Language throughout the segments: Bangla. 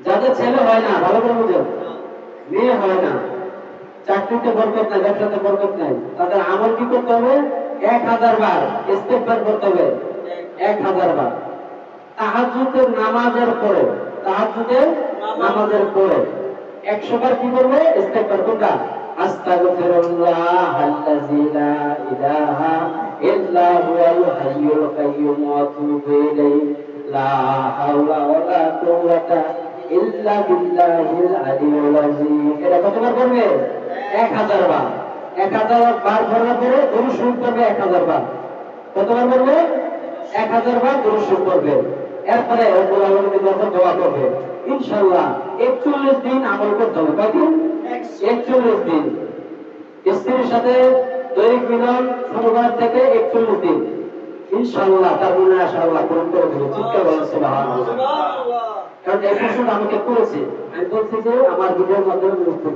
যাদের ছেলে হয় না, ভালো করে বুঝেন মেয়ে হয় না। চাকরিতে বরকত নাই, ব্যবসাতে বরকত নাই। তাদের আমল কি করতে হবে? এক হাজার বার ইস্তেকবার করতে হবে। এক হাজার বার। তাহাজুদের নামাজের পরে তাহাজুদের নামাজের পরে একশো বার কি করবে? ইস্তেকবার কোনটা আস্তাগফিরুল্লাহ আল্লাযী লা ইলাহা ইল্লা হুয়াল হাইয়ুল কাইয়্যুম ওয়া আতুবু ইলাইহি। লা হাওলা ওয়ালা কুওয়াতা ইল্লা বিল্লাহিল আলিয়্যিল আযীম এটা কতবার করবে 1000 বার 1000 বার করার পরে দরুদ শরীফ করবে 1000 বার কতবার করবে 1000 বার দরুদ শরীফ করবে এরপরে রব্বুল আলামিনের কাছে দোয়া করবে ইনশাআল্লাহ 41 দিন আমল করতে হবে কয়দিন 41 দিন স্ত্রীর সাথে দৈনিক মিলন সোমবার থেকে 41 দিন ইনশাআল্লাহ তার মনে আশা আল্লাহ পূরণ করে চিৎকার কারণ আমাকে করেছে। আমি বলছি যে আমার মাধ্যমে উত্তর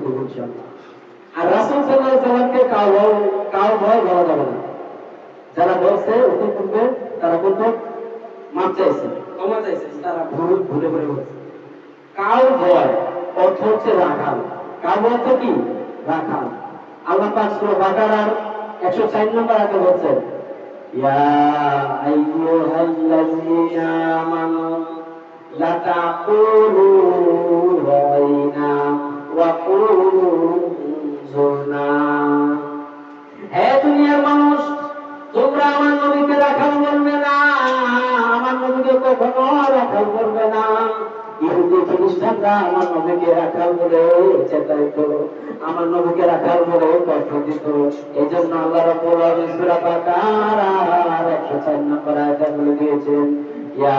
আর রাসূল আলাইহি সাল্লামকে ভয় যাবে না। যারা বলছে, উত্তর পূর্বে তারা মাপ চাইছে, ক্ষমা চাইছে, তারা ভুল, ভুলে বলছে। ভয়, অর্থ হচ্ছে রাখাল। কাউ কি? রাখাল। আল্লাহ পাক সূরা বাকারার 104 নম্বর আয়াতে বলছেন, ইয়া লা তাকুলু রাইনা ওয়া হে দুনিয়ার মানুষ, তোমরা আমার নবীকে রাখাল বলবে না, আমার নবীকে কখনো রাখাল বলবে না। ইহুদি খ্রিস্টানরা আমার নবীকে রাখাল বলে চেতাইত আমার নবীকে রাখাল বলে কষ্ট দিত এই জন্য আল্লাহ রাব্বুল আলামিন সূরা বাকারার 104 নম্বর আয়াতে বলে দিয়েছেন, ইয়া